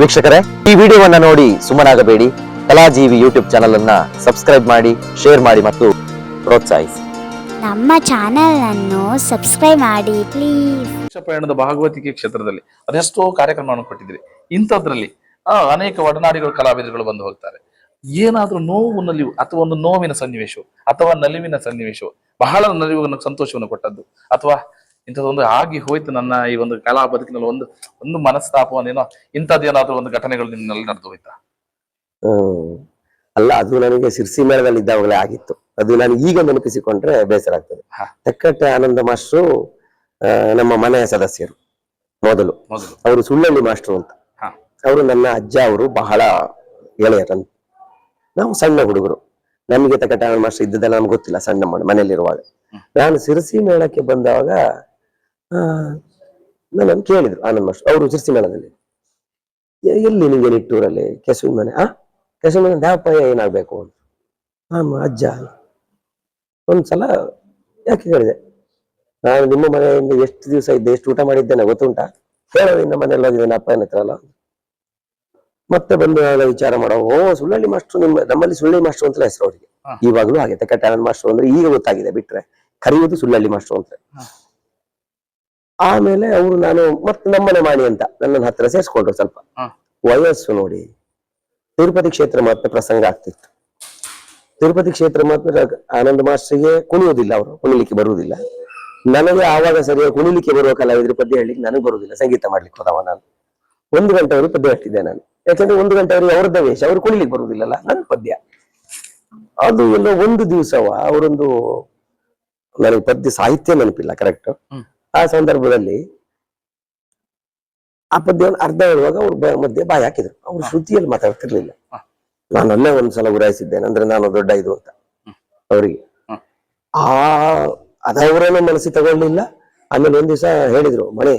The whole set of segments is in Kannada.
ವೀಕ್ಷಕರೇ ಈ ವಿಡಿಯೋವನ್ನ ನೋಡಿ ಸುಮ್ಮನಾಗಬೇಡಿ. ಕಲಾಜೀವಿ ಯೂಟ್ಯೂಬ್ ಚಾನಲ್ ಅನ್ನ ಸಬ್ಸ್ಕ್ರೈಬ್ ಮಾಡಿ ಶೇರ್ ಮಾಡಿ ಮತ್ತು ಪ್ರೋತ್ಸಾಹಿಸಿ. ನಮ್ಮ ಚಾನೆಲ್ ಅನ್ನು ಸಬ್ಸ್ಕ್ರೈಬ್ ಮಾಡಿ ಪ್ಲೀಸ್ ಪ್ರಯಾಣದ ಭಾಗವತಿಕೆ ಕ್ಷೇತ್ರದಲ್ಲಿ ಅದೆಷ್ಟೋ ಕಾರ್ಯಕ್ರಮವನ್ನು ಕೊಟ್ಟಿದ್ರಿ ಇಂಥದ್ರಲ್ಲಿ ಅನೇಕ ಒಡನಾಡಿಗಳು ಕಲಾವಿದರುಗಳು ಬಂದು ಹೋಗ್ತಾರೆ. ಏನಾದ್ರೂ ನೋವು ನಲಿವು ಅಥವಾ ಒಂದು ನೋವಿನ ಸನ್ನಿವೇಶವು ಅಥವಾ ನಲಿವಿನ ಸನ್ನಿವೇಶವು ಬಹಳ ನಲಿವು ಸಂತೋಷವನ್ನು ಕೊಟ್ಟದ್ದು. ಅಥವಾ ಇಂಥದ್ದೊಂದು ಆಗಿ ಹೋಯ್ತು ನನ್ನ ಈ ಒಂದು ಕಲಾ ಬದುಕಿನಲ್ಲಿ ಒಂದು ಒಂದು ಮನಸ್ತಾಪವನ್ನೇನೋ ಇಂಥದ್ದೇನಾದ್ರೂ ಒಂದು ಘಟನೆಗಳು ನಿಮ್ಮಲ್ಲಿ ನಡೆದು ಹೋಯ್ತಾ? ಅಲ್ಲ ಅದು ನನಗೆ ಸಿರ್ಸಿ ಮೇಳದಲ್ಲಿ ಇದ್ದಾಗಲೇ ಆಗಿತ್ತು. ಅದು ನಾನು ಈಗ ನೆನಪಿಸಿಕೊಂಡ್ರೆ ಬೇಸರ ಆಗ್ತದೆ. ತಕ್ಕಟ್ಟೆ ಆನಂದ ಮಾಸ್ಟ್ರು ನಮ್ಮ ಮನೆಯ ಸದಸ್ಯರು ಮೊದಲು. ಅವರು ಸುಳ್ಳಳ್ಳಿ ಮಾಸ್ಟ್ರು ಅಂತ. ಅವರು ನನ್ನ ಅಜ್ಜ ಅವರು ಬಹಳ ಗೆಳೆಯರನ್ ನಾವು ಸಣ್ಣ ಹುಡುಗರು. ನಮಗೆ ತೆಕ್ಕಟ್ಟೆ ಆನಂದ ಮಾಸ್ಟರ್ ಇದ್ದದೆಲ್ಲ ನಮ್ಗೆ ಗೊತ್ತಿಲ್ಲ ಸಣ್ಣ ಮನೆ ಮನೆಯಲ್ಲಿರುವಾಗ. ನಾನು ಸಿರ್ಸಿ ಮೇಳಕ್ಕೆ ಬಂದಾಗ ನನ್ನನ್ನು ಕೇಳಿದ್ರು ಆನಂದ್ ಮಾಸ್ಟರ್ ಅವರು ಸಿರ್ಸಿ ಮೇಳದಲ್ಲಿ. ಎಲ್ಲಿ ನಿಮಗೆ ನಿಟ್ಟೂರಲ್ಲಿ ಕೆಸುವಿನ ಮನೆ ಆ? ಕೆಸುವಿನ ಮನೆ ದ್ಯಾವಪ್ಪ ಏನಾಗಬೇಕು ಅಂತ. ಆಮ ಅಜ್ಜ. ಒಂದ್ಸಲ ಯಾಕೆ ಹೇಳಿದೆ ನಾನು ನಿಮ್ಮ ಮನೆಯಿಂದ ಎಷ್ಟು ದಿವಸ ಇದ್ದೆ ಎಷ್ಟು ಊಟ ಮಾಡಿದ್ದೇನೆ ಗೊತ್ತುಂಟಾ? ಹೇಳೋದ್ರಿಂದ ಮನೆಯಲ್ಲಿ ಹೋಗಿದ್ದೇನೆ ಅಪ್ಪನ ಹತ್ರ ಅಲ್ಲ ಮತ್ತೆ ಬಂದು ವಿಚಾರ ಮಾಡೋ. ಓ ಸುಳ್ಳಳ್ಳಿ ಮಾಸ್ಟ್ರು ನಿಮ್ಮ ನಮ್ಮಲ್ಲಿ ಸುಳ್ಳಳ್ಳಿ ಮಾಸ್ಟ್ರು ಅಂತ ಹೆಸರು ಅವರಿಗೆ. ಇವಾಗಲೂ ಹಾಗೆ ತಕ್ಕ ಟ್ಯಾಲೆಂಟ್ ಮಾಸ್ಟ್ರು ಅಂದ್ರೆ ಈಗ ಗೊತ್ತಾಗಿದೆ ಬಿಟ್ರೆ. ಕರೆಯುವುದು ಸುಳ್ಳಳ್ಳಿ ಮಾಸ್ಟ್ರು ಅಂತ. ಹಾ. ಆಮೇಲೆ ಅವರು ನಾನು ಮತ್ತೆ ನಮ್ಮನೆ ಮಾಡಿ ಅಂತ ನನ್ನ ಹತ್ರ ಸೇರಿಸ್ಕೊಂಡ್ರು ಸ್ವಲ್ಪ. ವಯಸ್ಸು ನೋಡಿ ತಿರುಪತಿ ಕ್ಷೇತ್ರ ಮಾತ್ರ ಪ್ರಸಂಗ ಆಗ್ತಿತ್ತು. ತಿರುಪತಿ ಕ್ಷೇತ್ರ ಮಾತ್ರ ಆನಂದ ಮಾಸ್ಟರ್ಗೆ ಕುಣಿಯೋದಿಲ್ಲ ಅವರು ಕುಣಿಲಿಕ್ಕೆ ಬರುವುದಿಲ್ಲ. ನನಗೆ ಆವಾಗ ಸರಿಯಾಗಿ ಕುಣಿಲಿಕ್ಕೆ ಬರುವ ಕಲಾವಿದರು ಪದ್ಯ ಹೇಳಲಿಕ್ಕೆ ನನಗೆ ಬರುವುದಿಲ್ಲ ಸಂಗೀತ ಮಾಡ್ಲಿಕ್ಕೆ ಹೋದವ ನಾನು. ಒಂದು ಗಂಟೆವರೆಗೆ ಪದ್ಯ ಹೇಳ್ತಿದ್ದೆ ನಾನು. ಯಾಕಂದ್ರೆ ಒಂದು ಗಂಟೆವರೆಗೆ ಅವ್ರದ್ದ ವೇಷ ಅವ್ರು ಕುಣಿಲಿಕ್ಕೆ ಬರುವುದಿಲ್ಲಲ್ಲ ನನ್ನ ಪದ್ಯ. ಅದು ಎಲ್ಲ ಒಂದು ದಿವಸವ ಅವರೊಂದು ನನಗೆ ಪದ್ಯ ಸಾಹಿತ್ಯ ನೆನಪಿಲ್ಲ ಕರೆಕ್ಟ್. ಆ ಸಂದರ್ಭದಲ್ಲಿ ಆ ಪದ್ಯವನ್ನು ಅರ್ಧ ಹೇಳುವಾಗ ಅವ್ರು ಮಧ್ಯೆ ಬಾಯಿ ಹಾಕಿದ್ರು. ಅವ್ರು ಶ್ರುತಿಯಲ್ಲಿ ಮಾತಾಡ್ತಿರ್ಲಿಲ್ಲ. ನಾನು ಅಲ್ಲೇ ಒಂದ್ಸಲ ಉರಾಯಿಸಿದ್ದೇನೆ ಅಂದ್ರೆ ನಾನು ದೊಡ್ಡ ಇದು ಅಂತ. ಅವರಿಗೆ. ಆ ಅದವರನ್ನು ಮನಸ್ಸಿ ತಗೊಳ್ಳಿಲ್ಲ ಆಮೇಲೆ ಒಂದ್ ದಿವಸ ಹೇಳಿದ್ರು ಮಣಿ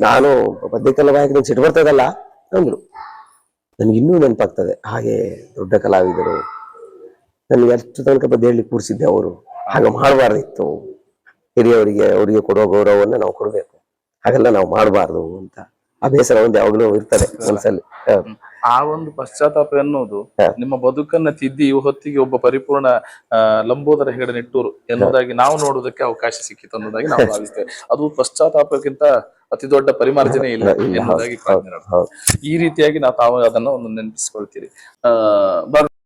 ನಾನು ಪದ್ಯಕ್ಕೆಲ್ಲ ಬಾಯಿ ನಂಗೆ ಸಿಟ್ಟು ಬರ್ತದಲ್ಲ? ಅಂದ್ರು. ನನಗೆ ಇನ್ನೂ ನೆನಪಾಗ್ತದೆ ಹಾಗೆ ದೊಡ್ಡ ಕಲಾವಿದರು. ನನಗೆ ಅಷ್ಟು ತನಕ ಪದ್ಯ ಹೇಳಿ ಕೂರಿಸಿದ್ದೆ ಅವರು. ಹಾಗೆ ಮಾಡಬಾರ್ದಿತ್ತು. ಹಿರಿಯವರಿಗೆ ಅವರಿಗೆ ಕೊಡುವ ಗೌರವವನ್ನು ನಾವು ಕೊಡಬೇಕು. ಹಾಗೆಲ್ಲ ನಾವು ಮಾಡಬಾರ್ದು ಅಂತ. ಆ ಬೇಸರ ಒಂದು ಯಾವಾಗಲೂ ಇರ್ತದೆ ಮನಸ್ಸಲ್ಲಿ. ಆ ಒಂದು ಪಶ್ಚಾತ್ತಾಪ ಎನ್ನುವುದು ನಿಮ್ಮ ಬದುಕನ್ನ ತಿದ್ದಿ ಈ ಹೊತ್ತಿಗೆ ಒಬ್ಬ ಪರಿಪೂರ್ಣ ಲಂಬೋದರ ಹೆಗಡೆ ನೆಟ್ಟೂರು ಎನ್ನುವುದಾಗಿ ನಾವು ನೋಡುವುದಕ್ಕೆ ಅವಕಾಶ ಸಿಕ್ಕಿತು ಅನ್ನೋದಾಗಿ ನಾವು ಭಾವಿಸ್ತೇವೆ. ಅದು ಪಶ್ಚಾತ್ತಾಪಕ್ಕಿಂತ ಅತಿ ದೊಡ್ಡ ಪರಿಮಾರ್ಜನೆ ಇಲ್ಲ ಎನ್ನುವುದಾಗಿ ಈ ರೀತಿಯಾಗಿ ನಾವು ತಾವು ಅದನ್ನ ಒಂದು ನೆನಪಿಸ್ಕೊಳ್ತೀರಿ. ಆ ಬ-